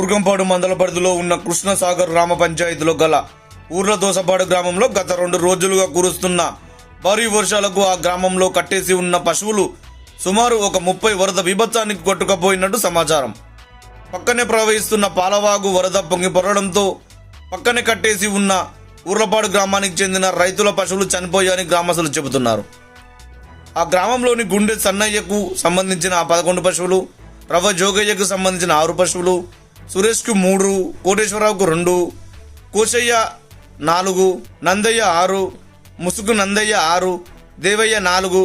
ఊర్గంపాడు మండల పరిధిలో ఉన్న కృష్ణసాగర్ గ్రామ పంచాయతీలో గల ఊర్ల దోసపాడు గ్రామంలో గత రెండు రోజులుగా కురుస్తున్న భారీ వర్షాలకు ఆ గ్రామంలో కట్టేసి ఉన్న పశువులు సుమారు ఒక ముప్పై వరద విభత్సానికి కొట్టుకుపోయినట్టు సమాచారం. పక్కనే ప్రవహిస్తున్న పాలవాగు వరద పొంగి పొరడంతో పక్కనే కట్టేసి ఉన్న ఊర్లపాడు గ్రామానికి చెందిన రైతుల పశువులు చనిపోయాయని గ్రామస్తులు చెబుతున్నారు. ఆ గ్రామంలోని గుండె సన్నయ్యకు సంబంధించిన పదకొండు పశువులు రవ జోగయ్యకు సంబంధించిన ఆరు పశువులు సురేష్కు మూడు కోటేశ్వరరావుకు రెండు కోశయ్య నాలుగు నందయ్య ఆరు ముసుగు నందయ్య ఆరు దేవయ్య నాలుగు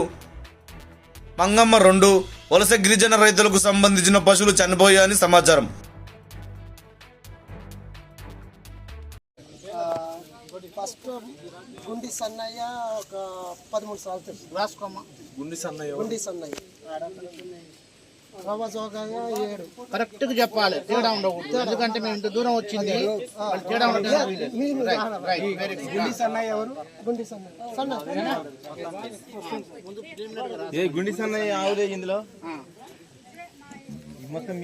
మంగమ్మ రెండు వలస గిరిజన రైతులకు సంబంధించిన పశువులు చనిపోయాయని సమాచారం. ఫస్ట్ గుండి సన్నయ్య ఒక పదమూడు గుండి సన్నయ్య. గుండి సన్నయ్య. ఏడు కరెక్ట్గా చెప్పాలి. తేడా ఉండకూడదు. ఎందుకంటే మేము ఇంత దూరం వచ్చింది. వాళ్ళు తేడా ఉండదు మీరు రైట్ వెరీ గుడ్ సన్నయ్య ఎవరు గుండి సన్నయ్య సన్న. ఏ గుండి సన్నయ్య ఆవులే ఇందులో? మొత్తం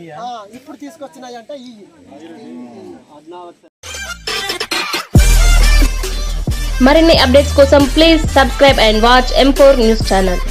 ఇప్పుడు తీసుకొచ్చినాయి అంటే ఈ. మరిన్ని అప్డేట్స్ కోసం please subscribe and watch M four news channel